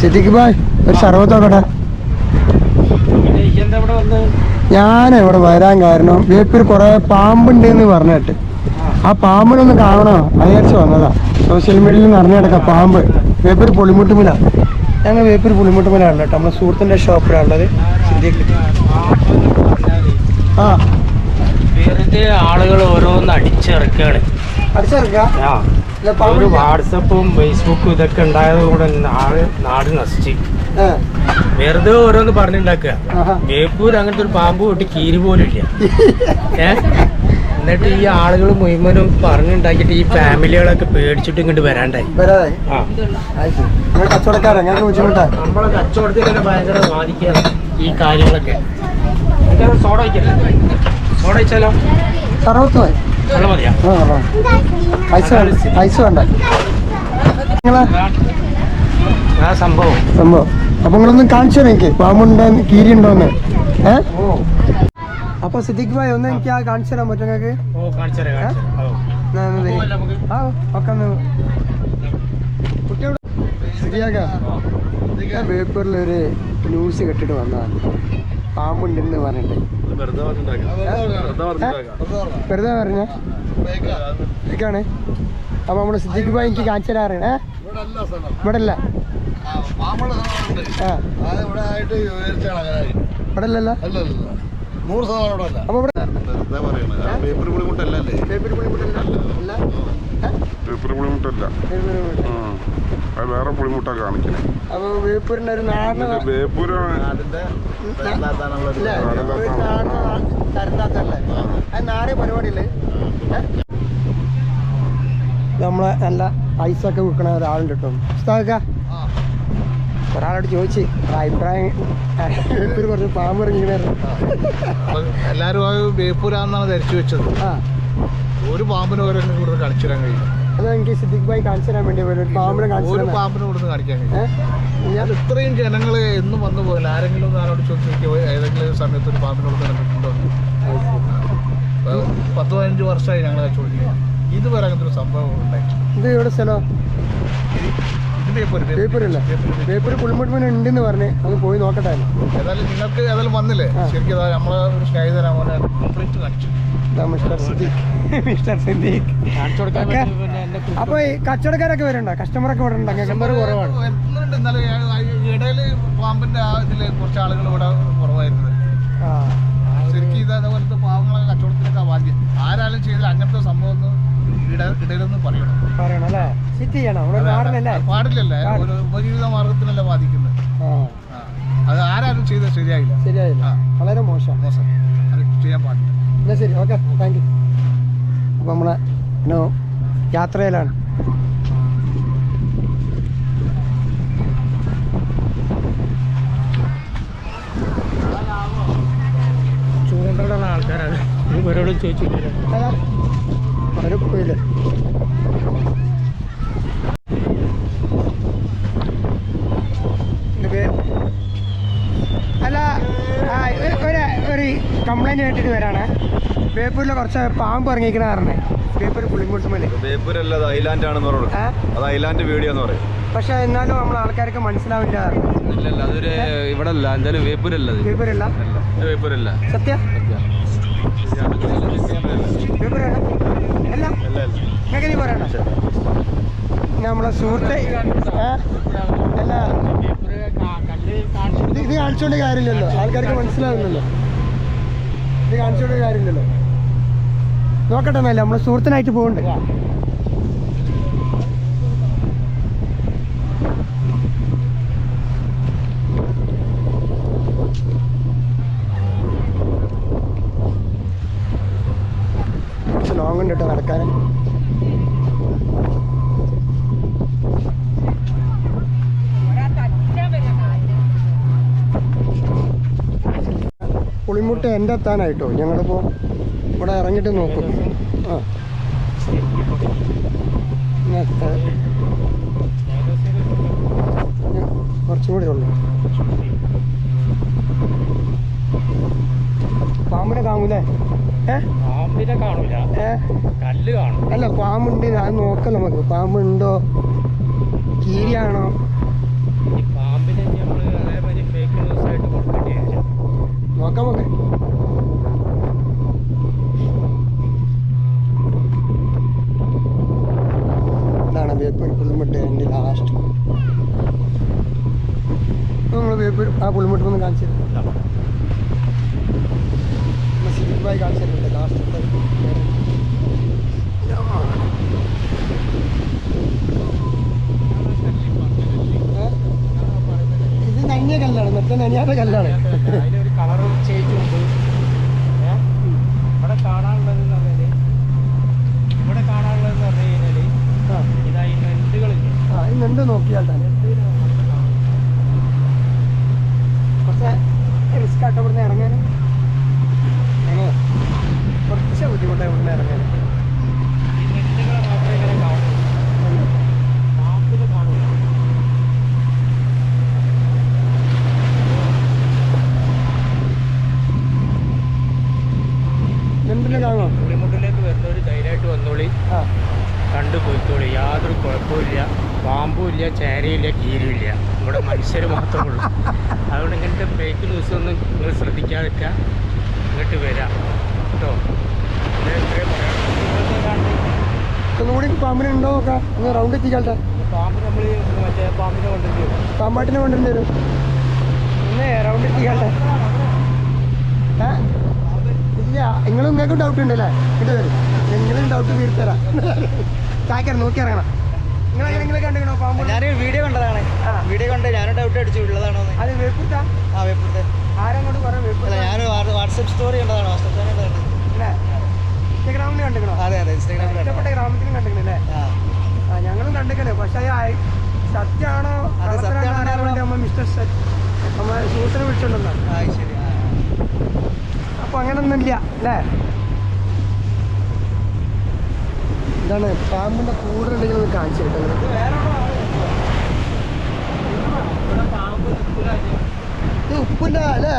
സിദ്ദിഖ് പോയി ഒരു സർവത്ത് നോക്കട്ടെ ഞാൻ ഇവിടെ വരാൻ കാരണം വേപ്പിൽ കുറെ പാമ്പുണ്ട് എന്ന് പറഞ്ഞിട്ട്. ആ പാമ്പിനൊന്ന് കാണണോ? അയച്ചു വന്നതാ. സോഷ്യൽ മീഡിയയിൽ നിറഞ്ഞു കിടക്കാം പാമ്പ്. വേപ്പൂർ പുളിമുട്ടുമില ഞങ്ങൾ വേപ്പൂർ പുളിമുട്ടുമിലാണ് കേട്ടോ. നമ്മുടെ സുഹൃത്തിന്റെ ഷോപ്പിലാണുള്ളത്. ആ. ആളുകൾ ഓരോന്ന് അടിച്ചിറക്കുകയാണ് അടിച്ചിറക്കുക? ഒരു. വാട്സപ്പും ഫേസ്ബുക്കും ഇതൊക്കെ ഉണ്ടായത് കൂടെ നാട് നാട് നശിച്ച്. വെറുതെ ഓരോന്ന് പറഞ്ഞുണ്ടാക്കുക. വേപ്പൂർ അങ്ങനത്തെ ഒരു പാമ്പ് പൊട്ടി കീരി പോലും ഇല്ല. എന്നിട്ട് ഈ ആളുകൾ മുഴുവനും പറഞ്ഞുണ്ടാക്കിയിട്ട് ഈ ഫാമിലികളൊക്കെ പേടിച്ചിട്ട് ഇങ്ങോട്ട് വരാണ്ടായി. നമ്മളെ കച്ചവടത്തിനൊക്കെ ഭയങ്കര ഈ കാര്യങ്ങളൊക്കെ. സോഡ വയ്ക്കല്ലേ സോഡ വെച്ചാലോ സർവത്ത് മതിയാ? പൈസ വേണ്ട പൈസ വേണ്ട. നിങ്ങളെ സംഭവം. സംഭവം. അപ്പൊ നിങ്ങളൊന്നും കാണിച്ചോ തരാം എനിക്ക്. പാമ്പുണ്ടോ കീരി ഉണ്ടോന്ന് ഏ? ഓ അപ്പൊ സിദ്ദിഖ് ഭായ് ഒന്ന് എനിക്ക് ആ കാണിച്ചു തരാൻ പറ്റും നിങ്ങൾക്ക്? ആ ഒക്കെ ഒന്ന് കുട്ടിയോട് ശരിയാക്കാം ഞാൻ പേപ്പറിൽ ഒരു ന്യൂസ് കെട്ടിട്ട് വന്നതാണ്. പാമ്പുണ്ടെന്ന് പറഞ്ഞിട്ട്. വെറുതെ പറഞ്ഞ? ഇതൊക്കെയാണ് അപ്പൊ നമ്മുടെ സിദ്ദിഖ് ഭായ് എനിക്ക് കാണിച്ചു തരാറാണ് ഏ ഇവിടെ അല്ല ആ ഇവിടെ അല്ലല്ലോ നൂറ് ശതമാനം ഇവിടെ അല്ല. അപ്പൊ ഇവിടെ വെറുതെ പറയണ? പേപ്പർ പുളിമുട്ടല്ലേ പേപ്പർ പുളിമുട്ടല്ല? പേപ്പർ പുളിമുട്ടല്ല. അത് വേറെ പുളിമുട്ട കാണിക്കണേ. അപ്പൊ വേപ്പൂരിന്റെ ഒരു നാടൻ ഇത് ബേപ്പൂരാണ് അതിന്റെ ഇല്ല, വേപ്പൂര് നാടിന് തരുന്നാത്തല്ലേ അത് നാറിയ പരിപാടിയില്ലേ? ഏ? നമ്മളെ നല്ല ഐസൊക്കെ വിൽക്കണ ഒരാളുണ്ട് കേട്ടോ. ഉസ്താദക്ക ഒരാളോട് ചോദിച്ച് അഭിപ്രായം ബേപ്പൂർ കുറച്ച് പാമ്പ് ഇറങ്ങിയിരുന്നു എല്ലാരും ആ ബേപ്പൂരാന്നാണ് ധരിച്ചു വെച്ചത്. ആ. ഒരു പാമ്പിന് ഓരോ കൂടുതൽ കളിച്ചിടാൻ കഴിയില്ല. അത് എനിക്ക് സിദ്ദിഖ് ഭായി കാണിച്ചു തരാൻ വേണ്ടി വരും. പാമ്പിനെ ഒരു പാമ്പിന് കാണിക്കാൻ ഏഹ് ഇത്രയും ജനങ്ങൾ എന്നും വന്നു പോകില്ല ആരെങ്കിലും ഒന്ന് ആരോട് ചോദിച്ചു ഏതെങ്കിലും ഒരു സമയത്ത് ഒരു പാമ്പിനോട് കണ്ടിട്ടുണ്ടോ? ഇപ്പൊ പത്ത് പതിനഞ്ച് വർഷമായി ഞങ്ങൾ കച്ചവടം ഇതുവരെ അങ്ങനത്തെ ഒരു സംഭവം ഉണ്ടായിട്ടില്ല. ഇത് ഇവിടെ സ്ഥലം? ഇത് അല്ല പേപ്പർ പുളിമുട്ടുമന ഉണ്ടെന്ന് പറഞ്ഞ് അത് പോയി നോക്കട്ടെ. ഏതായാലും നിങ്ങൾക്ക് ഏതായാലും വന്നില്ലേ? ആ. ശരിക്കും നമ്മളെ ഒരു കംപ്ലീറ്റ് കാണിച്ചു. കുറിച്ച് അപ്പൊ ഈ കച്ചവടക്കാരൊക്കെ വരുന്നുണ്ടോ? കസ്റ്റമറൊക്കെ ഒക്കെ ഉണ്ടോ കസ്റ്റമർ കുറവാണ്. വരുന്നുണ്ട്. എന്നാലും ഇടയിൽ പാമ്പിന്റെ ആ ഇതിൽ കുറച്ച് ആളുകൾ ഇവിടെ ശരിക്കും ഇത് അതുപോലത്തെ പാവങ്ങളെ കച്ചവടത്തിനൊക്കെ ആരാലും ചെയ്തില്ല അങ്ങനത്തെ സംഭവം ഇടയിലൊന്നും ഇട ഇടയിലൊന്ന് പറയണം. പറയണം അല്ലേ? ചെയ്യണം. നമ്മുടെ പാടില്ലല്ലേ? ഒരു ഉപജീവിത മാർഗത്തിനല്ലേ ബാധിക്കുന്നത്. അത് ആരാലും ചെയ്തത് ശരിയായില്ല. ശരിയായില്ല. വളരെ മോശം. മോശം. അത് ചെയ്യാൻ പാടില്ല. എന്നാ ശരി. ഓക്കെ. താങ്ക് യു അപ്പോൾ നമ്മളെ യാത്രയിലാണ്. ചൂണ്ടുള്ള ആൾക്കാരാണ്. ഇവരോട് ചോദിച്ചു അതാ ഒരു പോയില്ലേ ഇത് അല്ല ആ, ഒരു- ഒരു ഒരു കംപ്ലൈന്റ് കേട്ടിട്ട് വരാണ്. ബേപ്പൂരിൽ കുറച്ച് പാമ്പ് ഇറങ്ങിയിരിക്കണ കാരണം. ബേപ്പൂർ പുളിമുട്ടുമല്ലേ ബേപ്പൂരല്ല അത് ഐലാൻഡ് ആണെന്ന് പറയുന്നത് അത് ഐലാൻഡ് വീഡിയോ എന്ന് പറയും. പക്ഷെ എന്നാലും നമ്മൾ ആൾക്കാർക്ക് മനസ്സിലാവില്ല. ഇല്ലല്ല അതൊരു ഇവിടെ അല്ല എന്തായാലും വേപ്പൂരല്ല അത്. ബേപ്പൂരല്ല? ഇത് വേപ്പൂരല്ല സത്യ? ബേപ്പൂരല്ല അല്ല. നിങ്ങൾക്ക് നീ പറയണ്ട. നമ്മളെ സുഹൃത്തെ അല്ല. ഇത് കാണിച്ചോണ്ട് കാര്യമില്ലല്ലോ. ആൾക്കാർക്ക് മനസ്സിലാവില്ലല്ലോ കാണിച്ചോണ്ട് കാര്യമില്ലല്ലോ. നോക്കട്ടെ എന്നല്ലേ നമ്മളെ സുഹൃത്തിനായിട്ട് പോകണ്ടേ കുറച്ച് ലോങ് ഉണ്ട് കേട്ടോ നടക്കാൻ പുളിമുട്ട എന്റെ എത്താനായിട്ടോ ഞങ്ങളിപ്പോൾ ഇവിടെ ഇറങ്ങിയിട്ട് നോക്കും. ആ. കുറച്ചും കൂടി ഉള്ളു. പാമ്പിനെ കാണൂലേ? അല്ല പാമ്പുണ്ട്. അത് നോക്കാം നമുക്ക്. പാമ്പുണ്ടോ? കീരിയാണോ? നോക്കാം നമുക്ക് ഇതാണ് ബേപ്പൂർ പുളിമുട്ട് എന്റെ ലാസ്റ്റ് നമ്മൾ ബേപ്പൂർ ആ പുളിമുട്ട് ഒന്ന് കാണിച്ചു തരാം. സിറ്റിക് ബായി ഇത് നനിയ കല്ലാണ് മറ്റേ നനിയാത്ത കല്ലാണ്. ഇവിടെ കാണാനുള്ളത് ഇവിടെ കാണാനുള്ളത് പറഞ്ഞു കഴിഞ്ഞാൽ ആ. ഇതാ ഈ നെണ്ടുകളില്ലേ? ആ ഈ നെണ്ട് നോക്കിയാൽ തന്നെ. ശ്രദ്ധിക്കാതിരിക്കുക ഇങ്ങോട്ട് വരാം. കേട്ടോ? ഒന്നുകൂടി പാമ്പിനുണ്ടോ നോക്കാം. ഒന്ന് റൗണ്ട് എത്തിക്കാട്ടെ പാമ്പ് നമ്മൾ മറ്റേ പാമ്പിനെ കൊണ്ടുവരും പാമ്പാട്ടിനെ കൊണ്ടുവരും തരും ഒന്ന് റൗണ്ട് എത്തിക്കാട്ടെ ഇല്ല നിങ്ങൾ നിങ്ങൾക്ക് ഡൗട്ട് ഉണ്ടല്ലേ? ഇത് വരും. നിങ്ങളും ഡൗട്ട് തീർത്തരാം. ചാക്കര നോക്കി ഇറങ്ങണം. ഞാൻ വീഡിയോ കണ്ടതാണ്. വീഡിയോ കണ്ട് ഞാനും ഡൗട്ട് അടിച്ചു ഉള്ളതാണോ അത് വേപ്പിട്ടാ ആ വേപ്പുറത്തെ ഞാൻ വാട്സപ്പ് സ്റ്റോറി കണ്ടതാണ് വാട്സപ്പ് സ്റ്റോറി കണ്ടതാണ് ഇൻസ്റ്റഗ്രാമിൽ കണ്ടിക്കണോ? അതെ അതെ ഇൻസ്റ്റാഗ്രാമിൽ ഇഷ്ടപ്പെട്ട ഗ്രാമത്തിലും കണ്ടിക്കണല്ലേ ആ. ഞങ്ങളും കണ്ടിക്കണേ. പക്ഷെ അത് സത്യമാണോ നമ്മൾ മിസ്റ്റർ സെറ്റ് നമ്മൾ സൂസനെ വിളിച്ചോണ്ടെന്നാണ് ആ ശരി. ആ. അപ്പൊ അങ്ങനൊന്നുമില്ല അല്ലേ? ഇതാണ് പാമ്പിന്റെ കൂടുതലുണ്ടെങ്കിൽ ഒന്ന് കാണിച്ചു കിട്ടുന്നത് ഇത് ഉപ്പിന്റെ അല്ലേ?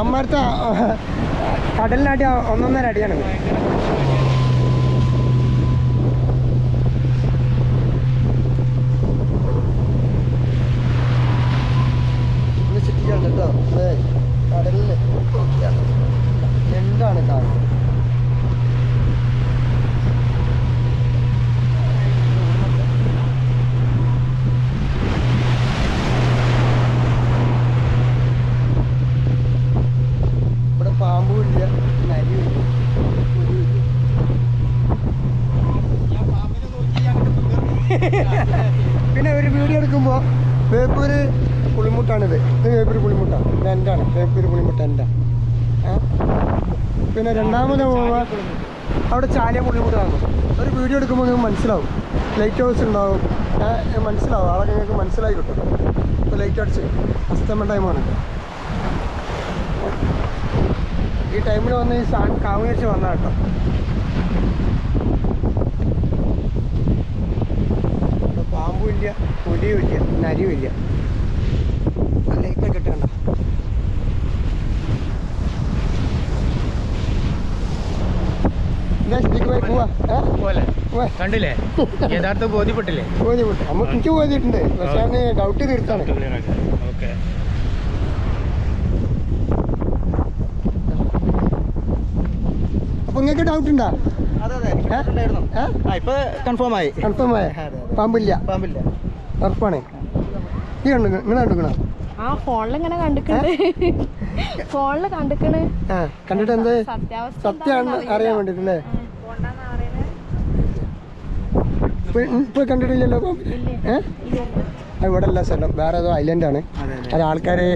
അമ്മടുത്ത കടലിനടി ഒന്നൊന്നര അടിയാണ് ഒന്ന് ചുറ്റിക്കാണ്ട് കേട്ടോ അതെ കടലിൽ നോക്കിയാണ് എന്താണ് കാണുന്നത് ഇവിടെ പാമ്പും ഇല്ല നരിയും ഇല്ല പുലിയും ഇല്ല. പിന്നെ ഒരു വീഡിയോ എടുക്കുമ്പോൾ വേപ്പൂര് പുളിമുട്ടാണിത് ഇത് വേപ്പൂര് പുളിമുട്ടാണ് ഇത് എന്റെ വേപ്പൂര് പുളിമുട്ട എന്റെ പിന്നെ രണ്ടാമത് പോവുക. അവിടെ ചാലിയ പുളിമുട്ട് കാണും. ഒരു വീഡിയോ എടുക്കുമ്പോൾ നിങ്ങൾക്ക് മനസ്സിലാവും. ലൈറ്റ് ഹൗസ് ഉണ്ടാവും. മനസ്സിലാവും. ആളൊക്കെ നിങ്ങൾക്ക് മനസ്സിലായി കിട്ടും. ഇപ്പോൾ ലൈറ്റ് അടിച്ച്. അസ്തമ ടൈമാണ് ഈ ടൈമിൽ വന്ന് ഈ സാ കാവ് വെച്ച് വന്ന കേട്ടോ ഇവിടെ പാമ്പും ഇല്ല പുലിയും ഇല്ല നരിയും ഇല്ല അല്ല ഇപ്പം പോലെ. കണ്ടില്ലേ? യഥാർത്ഥ ബോധ്യപ്പെട്ടില്ലേ? ബോധ്യപ്പെട്ടു. നമുക്ക് എനിക്ക് ബോധ്യമുണ്ട് പക്ഷെ അതിന് ഡൗട്ട് തീർത്താണ്. ഓക്കെ. അപ്പൊ നിങ്ങൾക്ക് ഡൗട്ട് ഉണ്ടോ? അതെ അതെ. ഉണ്ടായിരുന്നു. ആ ഇപ്പൊ കൺഫേം ആയി. കൺഫേം ആയ. പാമ്പില്ല. പാമ്പില്ല. ഉറപ്പാണ് ഈ കണ്ടു ഇങ്ങനെ കണ്ടുക്കണോ ആ ഫോണിലിങ്ങനെ കണ്ടിട്ടുണ്ട്. ഫോണിൽ കണ്ടിക്കണ്. ആ കണ്ടിട്ട് എന്ത്? സത്യാവസ്ഥ സത്യമാണ് അറിയാൻ വേണ്ടിട്ടല്ലേ? ഇപ്പൊ കണ്ടിട്ടില്ലല്ലോ പാമ്പിനെ? ഏ? ഇവിടെ അല്ല സ്ഥലം. വേറെ ഏതോ ഐലൻഡ് ആണ്. അത് ആൾക്കാര്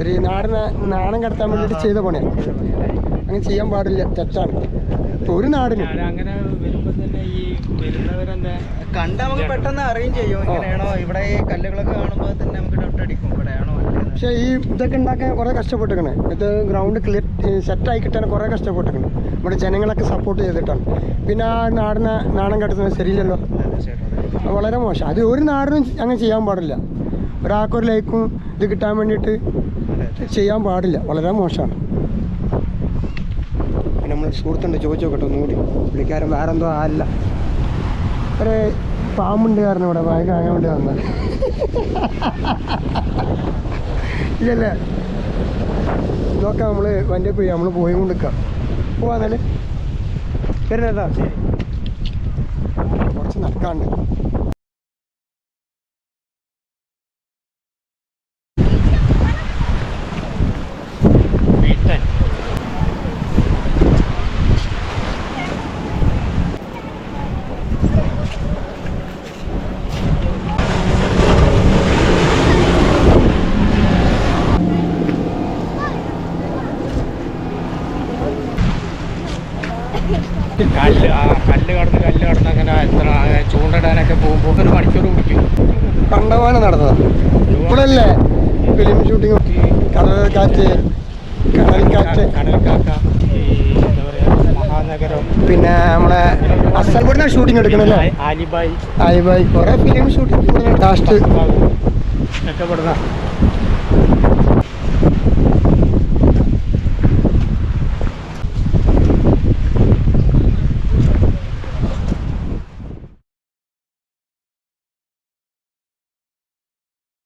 ഒരു നാടിനെ നാണം കടത്താൻ വേണ്ടിയിട്ട് ചെയ്ത പണിയാണ് അങ്ങനെ ചെയ്യാൻ പാടില്ല. തെറ്റാണ്. ഒരു നാടിനും ഞാൻ അങ്ങനെ വരുമ്പോ തന്നെ ഈ വരുന്നവരെന്നെ കണ്ട നമുക്ക് പെട്ടെന്ന് അറിയും ചെയ്യും. ഇങ്ങനെയാണോ? ഇവിടെ ഈ കല്ലുകളൊക്കെ കാണുമ്പോൾ തന്നെ നമുക്ക് ഡൗട്ട് അടിക്കും. ഇവിടെയാണോ അല്ലേ പക്ഷേ ഈ ഇതൊക്കെ ഉണ്ടാക്കാൻ കുറേ കഷ്ടപ്പെട്ടിരിക്കണേ. ഇത് ഗ്രൗണ്ട് ക്ലിയർ സെറ്റായി കിട്ടാൻ കുറേ കഷ്ടപ്പെട്ടിരിക്കണം. ഇവിടെ ജനങ്ങളൊക്കെ സപ്പോർട്ട് ചെയ്തിട്ടാണ്. പിന്നെ ആ നാടിനെ നാണം കെട്ടുന്നത് ശരിയില്ലല്ലോ. വളരെ മോശം. അത് ഒരു നാടിനും അങ്ങനെ ചെയ്യാൻ പാടില്ല. ഒരാൾക്കൊരു ലൈക്കും ഇത് കിട്ടാൻ വേണ്ടിയിട്ട് ചെയ്യാൻ പാടില്ല. വളരെ മോശമാണ്. നമ്മൾ സുഹൃത്തുണ്ട് ചോദിച്ചു നോക്കട്ടെ ഒന്നുകൂടി. പുള്ളിക്കാരൻ വേറെ എന്തോ അല്ല ഒരു പാമ്പുണ്ട് കാരണം ഇവിടെ. വായ കാണാൻ വേണ്ടി വന്നത് ഇല്ലല്ലേ. നോക്കാം നമ്മൾ വണ്ടി പോയി നമ്മൾ പോയി കൊണ്ട് പോവാ പോവാന്നല്ലേ വരുന്നതാ കുറച്ച് നടക്കാണ്ട് നടന്ന് അങ്ങനെ എത്ര ചൂണ്ടിടാനൊക്കെ പോകുമ്പോൾ ഒരു മണിക്കൂർ പിടിക്കും. കണ്ടവാന നടന്നത്. ഇപ്പോഴല്ലേ ഫിലിം ഷൂട്ടിംഗ് കടൽ കാറ്റ് കടൽ കാറ്റ് കടൽക്കാക്ക ഈ എന്താ പറയുക മഹാനഗരം. പിന്നെ നമ്മളെ അസൽപൂരിനെ ഷൂട്ടിംഗ് എടുക്കണല്ലേ? ആലിബായി ആലിബായി കുറെ ഫിലിം ഷൂട്ടിംഗ് ലാസ്റ്റ് ഒക്കെ പെടുന്ന